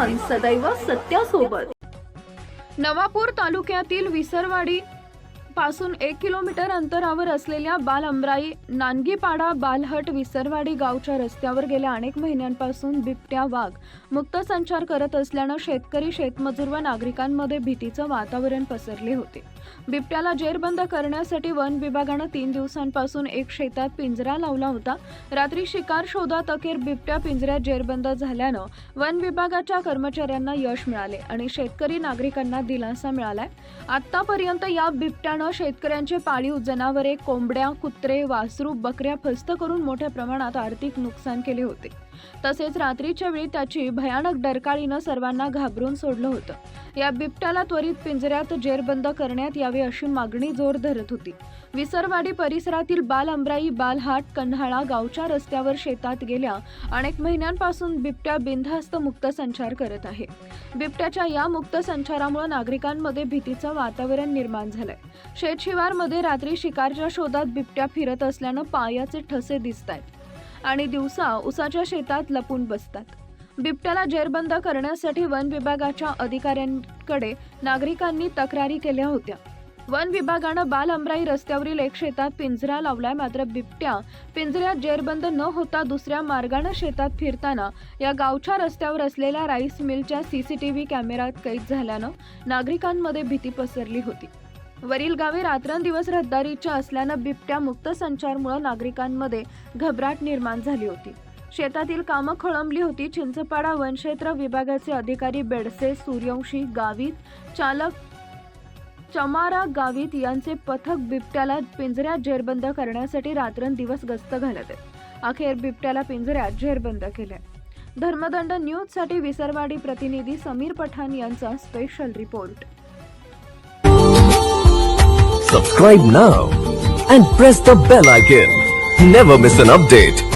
सदैव सत्यासोबत. नवापूर तालुक्यातील विसरवाडी पासून एक किलोमीटर अंतरावर असलेल्या बाल अमराई नानगीपाडा बालहट विसरवाडी गावच्या रस्त्यावर गेल्या अनेक महिन्यांपासून बिबट्या वाघ मुक्त संचार करत असल्यानं शेतकरी शेतमजूर व नागरिकांमध्ये भीतीचं वातावरण पसरले होते. बिबट्याला जेरबंद करण्यासाठी वन विभागानं तीन दिवसांपासून एक शेतात पिंजरा लावला होता. रात्री शिकार शोधात अखेर बिबट्या पिंजऱ्यात जेरबंद झाल्यानं वन विभागाच्या कर्मचाऱ्यांना यश मिळाले आणि शेतकरी नागरिकांना दिलासा मिळालाय. आतापर्यंत या बिबट्यानं शेतकऱ्यांचे पाळीव जनावरे कोंबड्या कुत्रे वासरू बकऱ्या फस्त करून मोठ्या प्रमाणात आर्थिक नुकसान केले होते. तसेच रात्रीच्या वेळी त्याची भयानक डरकाळीनं सर्वांना घाबरून सोडलं होतं. या बिबट्याला त्वरित पिंजऱ्यात जेरबंद करण्यात यावे अशी मागणी जोर धरत होती. विसरवाडी परिसरातील बाल अमराई बालहाट कन्हाळा गावच्या रस्त्यावर शेतात गेल्या अनेक महिन्यांपासून बिबट्या बिनधास्त मुक्त संचार करत आहे. बिबट्याच्या या मुक्त संचारामुळे नागरिकांमध्ये भीतीचं वातावरण निर्माण झालंय. शेतशिवारमध्ये रात्री शिकारच्या शोधात बिबट्या फिरत असल्यानं पायाचे ठसे दिसत आहेत आणि दिवसा उसाच्या शेतात लपून बसतात. बिबट्याला जेरबंद करण्यासाठी वन विभागाच्या अधिकाऱ्यांकडे नागरिकांनी तक्रारी केल्या होत्या. वन विभागानं बाल अमराई रस्त्यावरील एक शेतात पिंजरा लावलाय मात्र बिबट्या पिंजऱ्यात जेरबंद न होता दुसऱ्या मार्गानं शेतात फिरताना या गावच्या रस्त्यावर असलेल्या राईस मिलच्या सीसीटीव्ही कॅमेऱ्यात कैद झाल्यानं नागरिकांमध्ये भीती पसरली होती. वरील गावे रात्रंदिवस रहदारीच्या असल्यानं बिबट्या मुक्त संचारमुळे नागरिकांमध्ये घबराट निर्माण झाली होती. शेतातील कामं खोळंबली होती. चिंचपाडा वनक्षेत्र विभागाचे अधिकारी बेडसे सूर्यवंशी गावित चालक चमारा गावित यांचे पथक बिबट्याला पिंजऱ्यात जेरबंद करण्यासाठी रात्रंदिवस गस्त घालत आहेत. अखेर बिबट्याला पिंजऱ्यात जेरबंद केले धर्मदंड न्यूजसाठी विसरवाडी प्रतिनिधी समीर पठाण यांचा special report subscribe now and press the bell icon never miss an update